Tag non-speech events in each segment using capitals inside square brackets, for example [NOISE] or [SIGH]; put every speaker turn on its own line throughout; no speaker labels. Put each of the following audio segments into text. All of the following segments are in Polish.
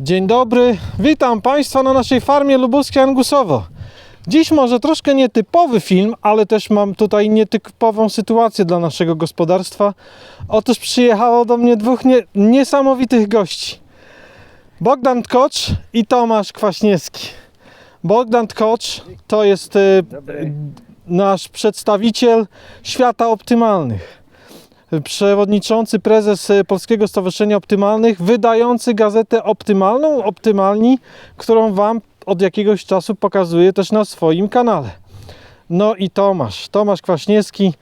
Dzień dobry, witam Państwa na naszej farmie lubuskiej Angusowo. Dziś może troszkę nietypowy film, ale też mam tutaj nietypową sytuację dla naszego gospodarstwa. Otóż przyjechało do mnie dwóch nie, niesamowitych gości. Bogdan Tkocz i Tomasz Kwaśniewski. Bogdan Tkocz to jest
Dobry.
nasz przedstawiciel świata optymalnych. Przewodniczący prezes e, Polskiego Stowarzyszenia Optymalnych, wydający gazetę Optymalną, Optymalni, którą Wam od jakiegoś czasu pokazuję też na swoim kanale. No i Tomasz, Tomasz Kwaśniewski,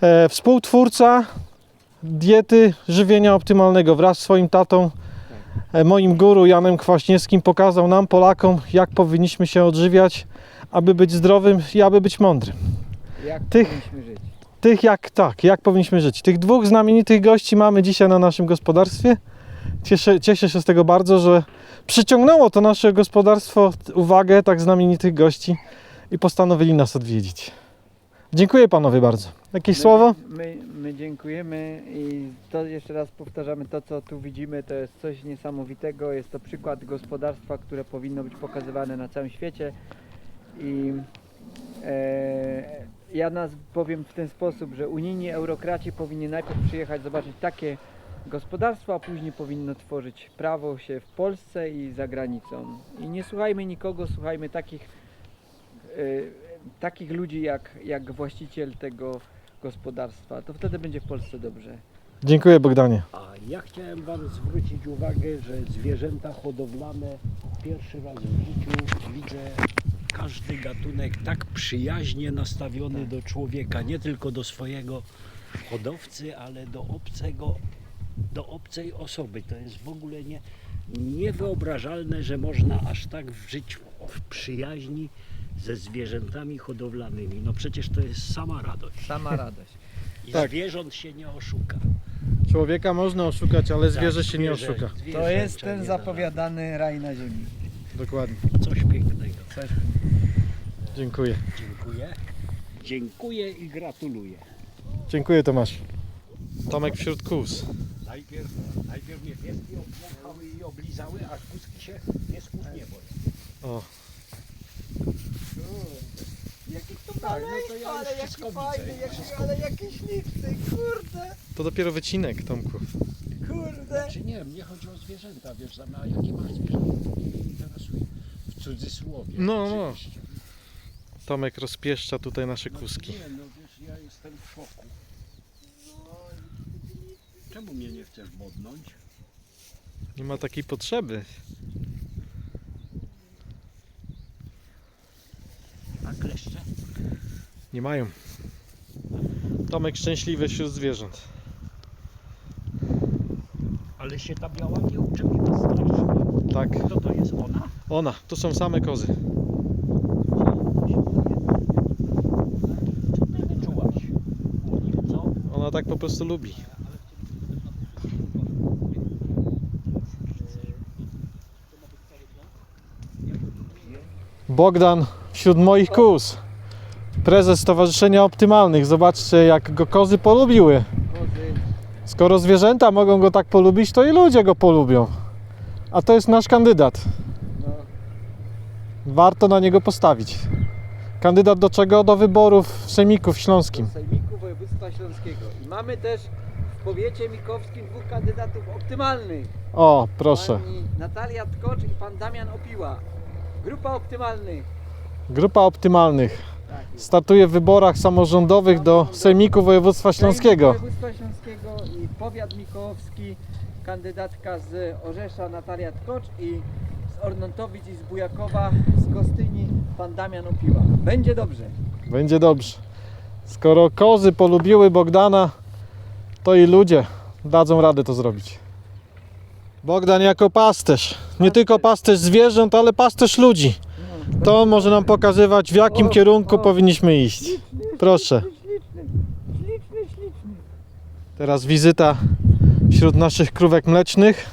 e, współtwórca diety żywienia optymalnego wraz z swoim tatą, e, moim guru Janem Kwaśniewskim pokazał nam, Polakom, jak powinniśmy się odżywiać, aby być zdrowym i aby być mądrym.
Jak
Tych-
powinniśmy żyć?
Tych jak tak, jak powinniśmy żyć. Tych dwóch znamienitych gości mamy dzisiaj na naszym gospodarstwie. Cieszę, cieszę się z tego bardzo, że przyciągnęło to nasze gospodarstwo uwagę tak znamienitych gości i postanowili nas odwiedzić. Dziękuję panowie bardzo. Jakieś
My-
słowo?
My, my dziękujemy i to jeszcze raz powtarzamy, to co tu widzimy to jest coś niesamowitego, jest to przykład gospodarstwa, które powinno być pokazywane na całym świecie i e, ja nas powiem w ten sposób, że unijni eurokraci powinni najpierw przyjechać zobaczyć takie gospodarstwo, a później powinno tworzyć prawo się w Polsce i za granicą. I nie słuchajmy nikogo, słuchajmy takich e, takich ludzi jak, jak właściciel tego gospodarstwa, to wtedy będzie w Polsce dobrze.
Dziękuję Bogdanie.
A ja chciałem Wam zwrócić uwagę, że zwierzęta hodowlane pierwszy raz w życiu widzę każdy gatunek tak przyjaźnie nastawiony do człowieka, nie tylko do swojego hodowcy, ale do obcego, do obcej osoby. To jest w ogóle nie, niewyobrażalne, że można aż tak żyć w przyjaźni ze zwierzętami hodowlanymi. No przecież to jest sama radość.
Sama radość.
I
Tak.
zwierząt się nie oszuka.
Człowieka można oszukać, ale zwierzę
Tak,
się nie
zwierzę-
oszuka.
To jest ten zapowiadany raj na ziemi.
Dokładnie.
Coś pięknego.
Coś
Dziękuję.
Dziękuję. Dziękuję i gratuluję.
Dziękuję Tomasz. Tomek wśród kus.
Najpierw, najpierw mnie pieski obwąchały i oblizały, aż kuski się piesków nie boją.
O,
Jakie to tak, no to ja już wszystko widzę. Wszystko
ale jaki śliczny, kurde,
to dopiero wycinek Tomku.
Kurde.
Czy nie, mnie chodzi o zwierzęta, wiesz, tam, a jakie masz zwierzęta, to mnie interesuje. W cudzysłowie.
No, no.
oczywiście.
Tomek rozpieszcza tutaj nasze
No,
kuski.
Nie, no wiesz, ja jestem w szoku. Czemu mnie nie chcesz modnąć?
Nie ma takiej potrzeby.
A kleszcze?
Nie mają. Tomek szczęśliwy wśród zwierząt.
Ale się ta biała nie uczepiła strasznie.
Tak,
Kto to jest ona?
ona, tu są same kozy.
Co ty wyczułaś u nich, co?
Ona tak po prostu lubi. Bogdan wśród moich kus. Prezes Stowarzyszenia Optymalnych. Zobaczcie, jak go kozy polubiły. Skoro zwierzęta mogą go tak polubić, to i ludzie go polubią. A to jest nasz kandydat.
no,
Warto na niego postawić. Kandydat do czego? Do wyborów w Sejmiku w Śląskim.
do Sejmiku Województwa Śląskiego. I mamy też w powiecie mikowskim dwóch kandydatów optymalnych.
O, proszę.
Pani Natalia Tkocz i pan Damian Opiła. Grupa optymalnych.
Grupa optymalnych. Startuje w wyborach samorządowych do Sejmiku Województwa Śląskiego.
Województwa Śląskiego i powiat mikołowski, kandydatka z Orzesza Natalia Tkocz i z Ornontowic i z Bujakowa, z Gostyni pan Damian Opiła. Będzie dobrze.
Będzie dobrze. Skoro kozy polubiły Bogdana, to i ludzie dadzą radę to zrobić. Bogdan jako pasterz. Nie tylko pasterz zwierząt, ale pasterz ludzi. To może nam pokazywać, w jakim
O,
kierunku
o.
powinniśmy iść.
Śliczny,
Proszę.
śliczny, śliczny, śliczny.
Teraz wizyta wśród naszych krówek mlecznych.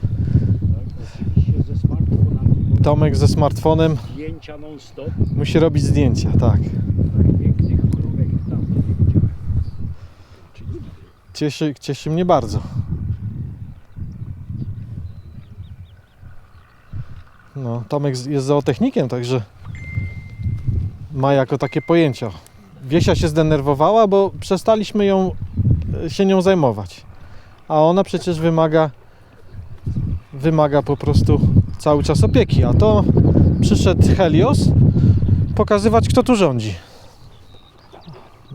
Tak, oczywiście ze smartfonami. bo
Tomek ze smartfonem
Zdjęcia non stop.
musi robić zdjęcia, tak.
Pięknych krówek tam?
Cieszy, cieszy mnie bardzo. No, Tomek jest zootechnikiem, także ma jako takie pojęcia. Wiesia się zdenerwowała, bo przestaliśmy ją, e, się nią zajmować. A ona przecież wymaga wymaga po prostu cały czas opieki. A to przyszedł Helios pokazywać, kto tu rządzi.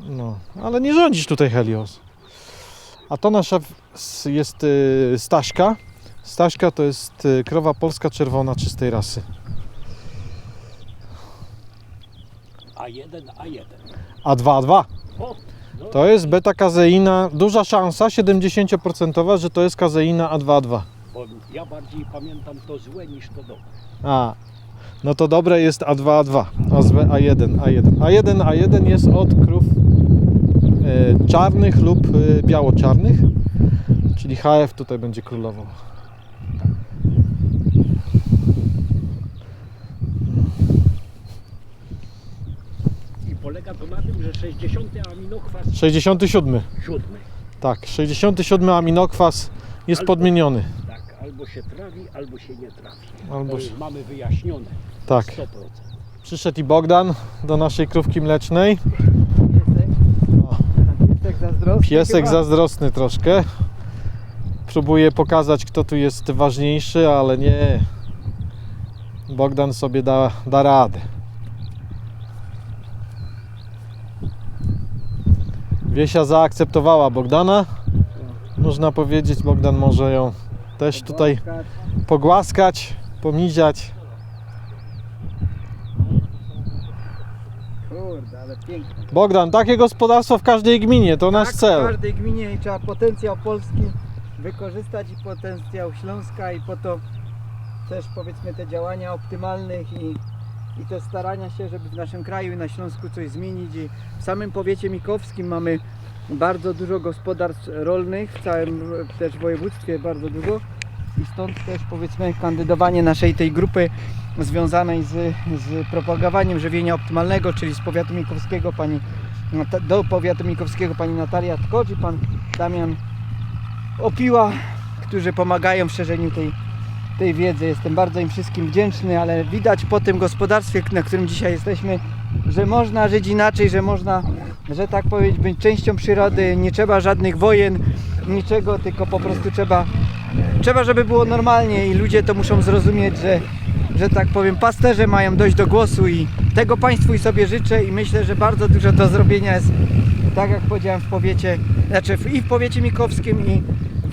No, ale nie rządzisz tutaj Helios. A to nasza jest y, Staśka. To jest y, krowa polska czerwona czystej rasy.
A1, A1.
A2A2.
O, no,
To jest beta kazeina, duża szansa 70% że to jest kazeina A2A2.
bo ja bardziej pamiętam to złe niż to dobre.
A, no to dobre jest A2A2, a złe A1, A1. A1, A1 jest od krów e, czarnych lub e, biało-czarnych, czyli HF tutaj będzie królował.
Polega to na tym, że 60 aminokwas
67,
7.
tak, 67 aminokwas jest
Albo-
podmieniony.
Tak, albo się trawi, albo się nie trafi.
Albo
to
się-
mamy wyjaśnione.
Tak,
100%.
przyszedł i Bogdan do naszej krówki mlecznej.
Piesek zazdrosny
Piesek
chyba.
zazdrosny troszkę. Próbuje pokazać, kto tu jest ważniejszy, ale nie. Bogdan sobie da, da radę. Wiesia zaakceptowała Bogdana. Można powiedzieć, Bogdan może ją też tutaj pogłaskać, pomiziać.
Kurde, ale piękne.
Bogdan, takie gospodarstwo w każdej gminie, to nasz
tak, w
cel.
każdej gminie i trzeba potencjał Polski wykorzystać i potencjał Śląska i po to też powiedzmy te działania optymalnych i, i te starania się, żeby w naszym kraju i na Śląsku coś zmienić. I w samym powiecie mikowskim mamy bardzo dużo gospodarstw rolnych, w całym też województwie bardzo dużo. I stąd też powiedzmy kandydowanie naszej tej grupy związanej z, z propagowaniem żywienia optymalnego, czyli z powiatu mikowskiego pani do powiatu mikowskiego pani Natalia Tkocz i pan Damian Opiła, którzy pomagają w szerzeniu tej, tej wiedzy. Jestem bardzo im wszystkim wdzięczny, ale widać po tym gospodarstwie, na którym dzisiaj jesteśmy, że można żyć inaczej, że można, że tak powiedzieć, być częścią przyrody. Nie trzeba żadnych wojen, niczego, tylko po prostu trzeba, trzeba, żeby było normalnie i ludzie to muszą zrozumieć, że, że tak powiem, pasterze mają dojść do głosu i tego Państwu i sobie życzę i myślę, że bardzo dużo do zrobienia jest, tak jak powiedziałem, w powiecie, znaczy i w powiecie mikowskim i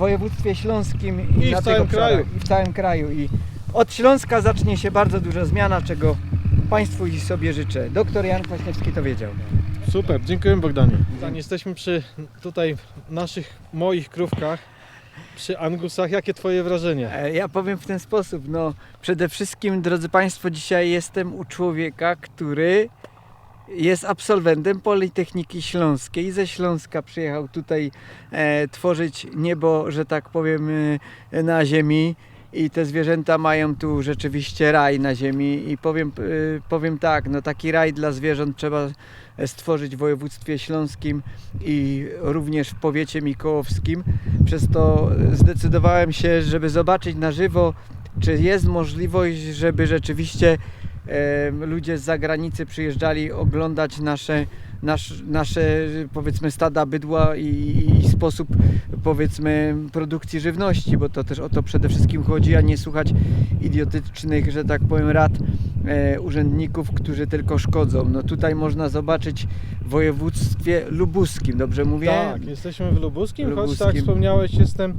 województwie śląskim i,
I w
na
całym
obszarach,
kraju.
i w całym kraju i od Śląska zacznie się bardzo duża zmiana, czego Państwu i sobie życzę. Doktor Jan Kwaśniewski to wiedział.
Super, dziękuję Bogdanie. Jesteśmy przy tutaj naszych, moich krówkach, przy Angusach. Jakie twoje wrażenie?
E, Ja powiem w ten sposób, no przede wszystkim drodzy Państwo, dzisiaj jestem u człowieka, który jest absolwentem Politechniki Śląskiej. Ze Śląska przyjechał tutaj e, tworzyć niebo, że tak powiem, e, na ziemi. I te zwierzęta mają tu rzeczywiście raj na ziemi. I powiem, e, powiem tak, no taki raj dla zwierząt trzeba stworzyć w województwie śląskim i również w powiecie mikołowskim. Przez to zdecydowałem się, żeby zobaczyć na żywo, czy jest możliwość, żeby rzeczywiście ludzie z zagranicy przyjeżdżali oglądać nasze, nasz, nasze powiedzmy stada bydła i, i sposób powiedzmy produkcji żywności, bo to też o to przede wszystkim chodzi, a nie słuchać idiotycznych, że tak powiem, rad e, urzędników, którzy tylko szkodzą. No tutaj można zobaczyć województwie lubuskim, dobrze mówię?
Tak, jesteśmy w Lubuskim, choć tak
Lubuskim.
jak wspomniałeś, jestem,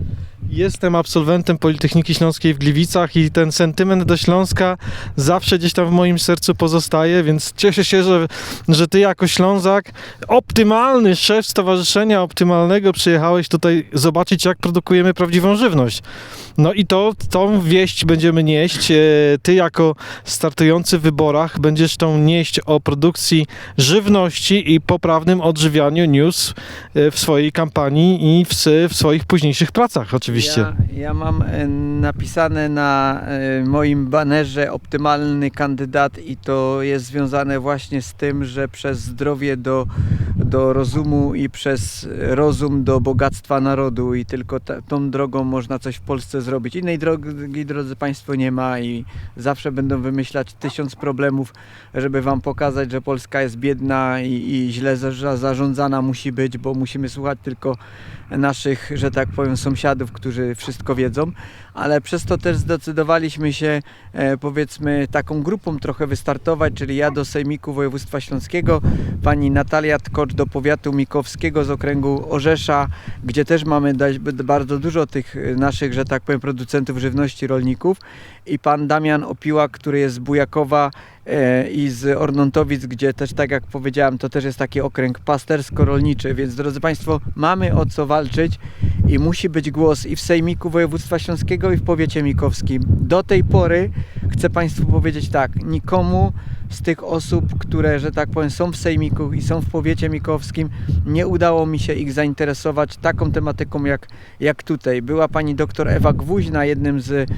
jestem absolwentem Politechniki Śląskiej w Gliwicach i ten sentyment do Śląska zawsze gdzieś tam w moim sercu pozostaje, więc cieszę się, że, że ty jako Ślązak, optymalny szef Stowarzyszenia Optymalnego przyjechałeś tutaj zobaczyć, jak produkujemy prawdziwą żywność. No i to, tą wieść będziemy nieść. E, Ty jako startujący w wyborach będziesz tą nieść o produkcji żywności i poprawnym odżywianiu news e, w swojej kampanii i w, w swoich późniejszych pracach oczywiście.
Ja, ja mam e, napisane na e, moim banerze optymalny kandydat i to jest związane właśnie z tym, że przez zdrowie do, do rozumu i przez rozum do bogactwa narodu i tylko ta, tą drogą można coś w Polsce zrobić. Innej drogi, drodzy Państwo, nie ma i zawsze będą wymyślać tysiąc problemów, żeby Wam pokazać, że Polska jest biedna i, i źle za, zarządzana musi być, bo musimy słuchać tylko naszych, że tak powiem, sąsiadów, którzy wszystko wiedzą, ale przez to też zdecydowaliśmy się, e, powiedzmy, taką grupą trochę wystartować, czyli ja do Sejmiku Województwa Śląskiego, pani Natalia Tkocz do powiatu mikowskiego z okręgu Orzesza, gdzie też mamy bardzo dużo tych e, naszych, że tak powiem, producentów żywności, rolników. I pan Damian Opiła, który jest z Bujakowa i z Ornontowic, gdzie też tak jak powiedziałem, to też jest taki okręg pastersko-rolniczy, więc drodzy Państwo, mamy o co walczyć i musi być głos i w Sejmiku Województwa Śląskiego i w powiecie mikowskim. Do tej pory chcę Państwu powiedzieć tak, nikomu z tych osób, które, że tak powiem, są w Sejmiku i są w powiecie mikowskim, nie udało mi się ich zainteresować taką tematyką jak, jak tutaj. Była pani doktor Ewa Gwóźdź na jednym z,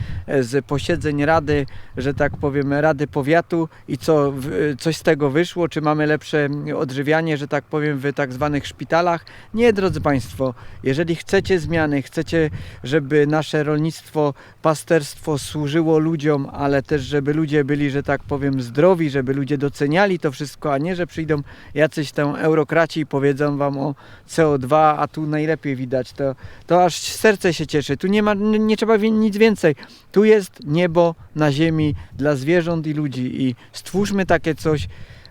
z posiedzeń Rady, że tak powiem, Rady Powiatu i co, coś z tego wyszło? Czy mamy lepsze odżywianie, że tak powiem, w tak zwanych szpitalach? Nie, drodzy Państwo, jeżeli chcecie zmiany, chcecie, żeby nasze rolnictwo, pasterstwo służyło ludziom, ale też, żeby ludzie byli, że tak powiem, zdrowi, żeby ludzie doceniali to wszystko, a nie, że przyjdą jacyś tam eurokraci i powiedzą Wam o CO2, a tu najlepiej widać, to, to aż serce się cieszy. Tu nie ma, nie, nie trzeba nic więcej. Tu jest niebo na ziemi dla zwierząt i ludzi i stwórzmy takie coś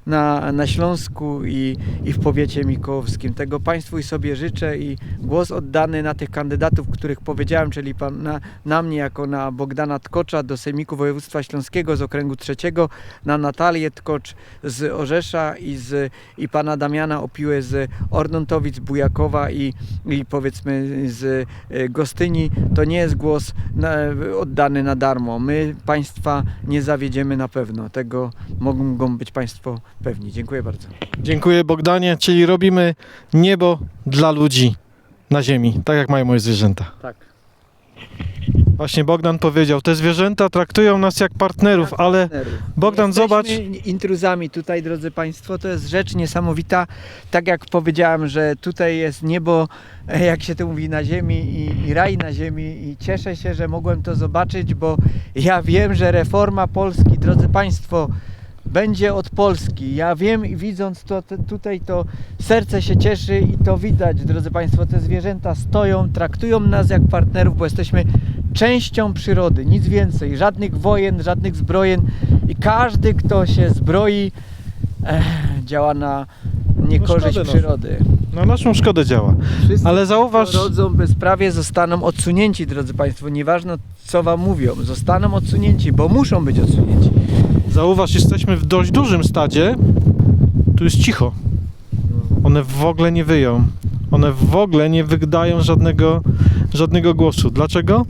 na, na Śląsku i, i w powiecie mikołowskim. Tego Państwu i sobie życzę i głos oddany na tych kandydatów, których powiedziałem, czyli pan, na, na mnie jako na Bogdana Tkocza do Sejmiku Województwa Śląskiego z okręgu trzeciego, na Natalię Tkocz z Orzesza i, z, i pana Damiana Opiłę z Ornontowic, Bujakowa i, i powiedzmy z e, Gostyni. To nie jest głos na, oddany na darmo. My Państwa nie zawiedziemy na pewno. Tego mogą być Państwo pewni. Dziękuję bardzo.
Dziękuję Bogdanie, czyli robimy niebo dla ludzi na ziemi, tak jak mają moje zwierzęta.
Tak.
Właśnie Bogdan powiedział, te zwierzęta traktują nas jak partnerów, ale Bogdan,
Jesteśmy
zobacz.
intruzami tutaj, drodzy Państwo, to jest rzecz niesamowita. Tak jak powiedziałem, że tutaj jest niebo, [LAUGHS] jak się to mówi, na ziemi i, i raj na ziemi i cieszę się, że mogłem to zobaczyć, bo ja wiem, że reforma Polski, drodzy Państwo, będzie od Polski. Ja wiem i widząc to, to tutaj, to serce się cieszy i to widać, drodzy Państwo, te zwierzęta stoją, traktują nas jak partnerów, bo jesteśmy częścią przyrody, nic więcej, żadnych wojen, żadnych zbrojen i każdy, kto się zbroi, eh, działa na niekorzyść
szkodę
przyrody.
na naszą szkodę działa.
Wszyscy,
Ale zauważ,
rodzą bezprawie, zostaną odsunięci, drodzy Państwo. Nieważne, co Wam mówią, zostaną odsunięci, bo muszą być odsunięci.
Zauważ, jesteśmy w dość dużym stadzie, tu jest cicho. One w ogóle nie wyją. One w ogóle nie wydają żadnego, żadnego głosu. Dlaczego?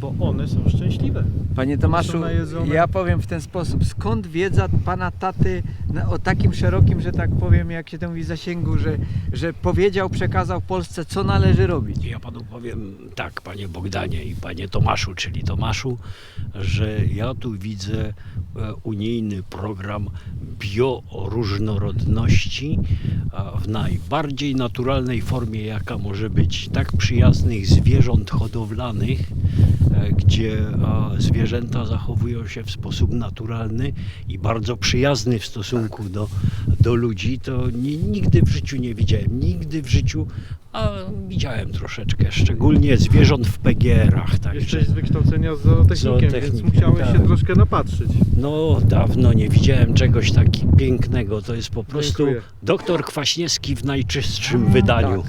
Bo one są szczęśliwe.
Panie Tomaszu, ja powiem w ten sposób. Skąd wiedza pana taty o takim szerokim, że tak powiem, jak się to mówi, zasięgu, że, że powiedział, przekazał Polsce, co należy robić?
Ja panu powiem tak, panie Bogdanie i panie Tomaszu, czyli Tomaszu, że ja tu widzę e, unijny program bioróżnorodności w najbardziej naturalnej formie, jaka może być, tak przyjaznych zwierząt hodowlanych, gdzie a, zwierzęta zachowują się w sposób naturalny i bardzo przyjazny w stosunku do, do ludzi, to ni, nigdy w życiu nie widziałem. Nigdy w życiu, a widziałem troszeczkę, szczególnie zwierząt w PGR-ach. Także,
Jesteś z wykształcenia zootechnikiem, więc
Zootechnikiem,
musiałeś się
tak.
troszkę napatrzyć.
no dawno nie widziałem czegoś takiego pięknego. To jest po prostu
Dziękuję.
doktor Kwaśniewski w najczystszym wydaniu.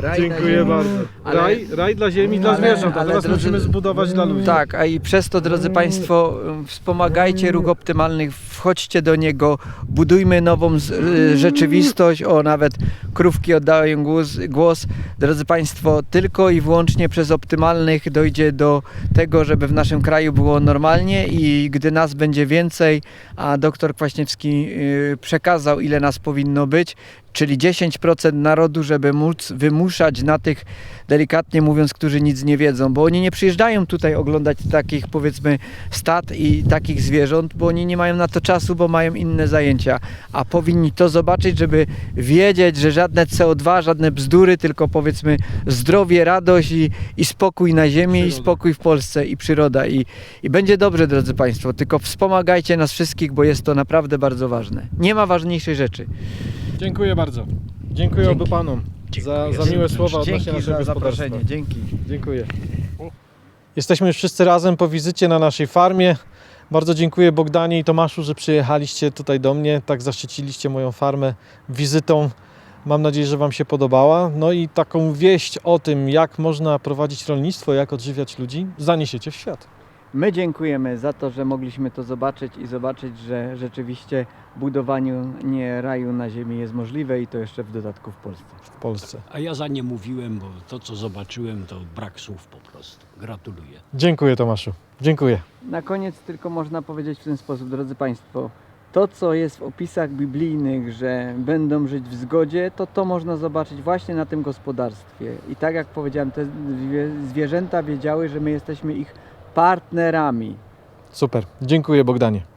Raj na
Dziękuję bardzo.
Ale-
Raj, raj dla ziemi, dla
ale-
zwierząt, a
ale
teraz
drodzy-
musimy zbudować budować dla ludzi.
Tak, a i przez to, drodzy Państwo, wspomagajcie ruch optymalnych, wchodźcie do niego, budujmy nową y, rzeczywistość. O, nawet krówki oddają głos, głos. Drodzy Państwo, tylko i wyłącznie przez optymalnych dojdzie do tego, żeby w naszym kraju było normalnie i gdy nas będzie więcej, a doktor Kwaśniewski y, przekazał, ile nas powinno być, czyli 10% narodu, żeby móc wymuszać na tych, delikatnie mówiąc, którzy nic nie wiedzą, bo oni nie przyjeżdżają tutaj oglądać takich, powiedzmy, stad i takich zwierząt, bo oni nie mają na to czasu, bo mają inne zajęcia, a powinni to zobaczyć, żeby wiedzieć, że żadne CO2, żadne bzdury, tylko powiedzmy zdrowie, radość i, i spokój na ziemi, i
Przyroda.
spokój w Polsce i przyroda i, i będzie dobrze, drodzy Państwo, tylko wspomagajcie nas wszystkich, bo jest to naprawdę bardzo ważne. Nie ma ważniejszej rzeczy.
Dziękuję bardzo. Dziękuję
Dzięki.
obu panom za,
Dziękuję
za miłe słowa odnośnie
Dzięki
naszego
za
gospodarstwa.
zaproszenie. Dzięki.
Dziękuję. Jesteśmy już wszyscy razem po wizycie na naszej farmie. Bardzo dziękuję Bogdanie i Tomaszu, że przyjechaliście tutaj do mnie, tak zaszczyciliście moją farmę wizytą. Mam nadzieję, że Wam się podobała. No i taką wieść o tym, jak można prowadzić rolnictwo, jak odżywiać ludzi, zaniesiecie w świat.
My dziękujemy za to, że mogliśmy to zobaczyć i zobaczyć, że rzeczywiście budowanie nie raju na ziemi jest możliwe i to jeszcze w dodatku w Polsce.
w Polsce.
A ja za nie mówiłem, bo to co zobaczyłem to brak słów po prostu. Gratuluję.
Dziękuję Tomaszu. Dziękuję.
Na koniec tylko można powiedzieć w ten sposób, drodzy Państwo, to co jest w opisach biblijnych, że będą żyć w zgodzie, to to można zobaczyć właśnie na tym gospodarstwie. I tak jak powiedziałem, te zwie- zwierzęta wiedziały, że my jesteśmy ich partnerami.
Super. Dziękuję Bogdanie.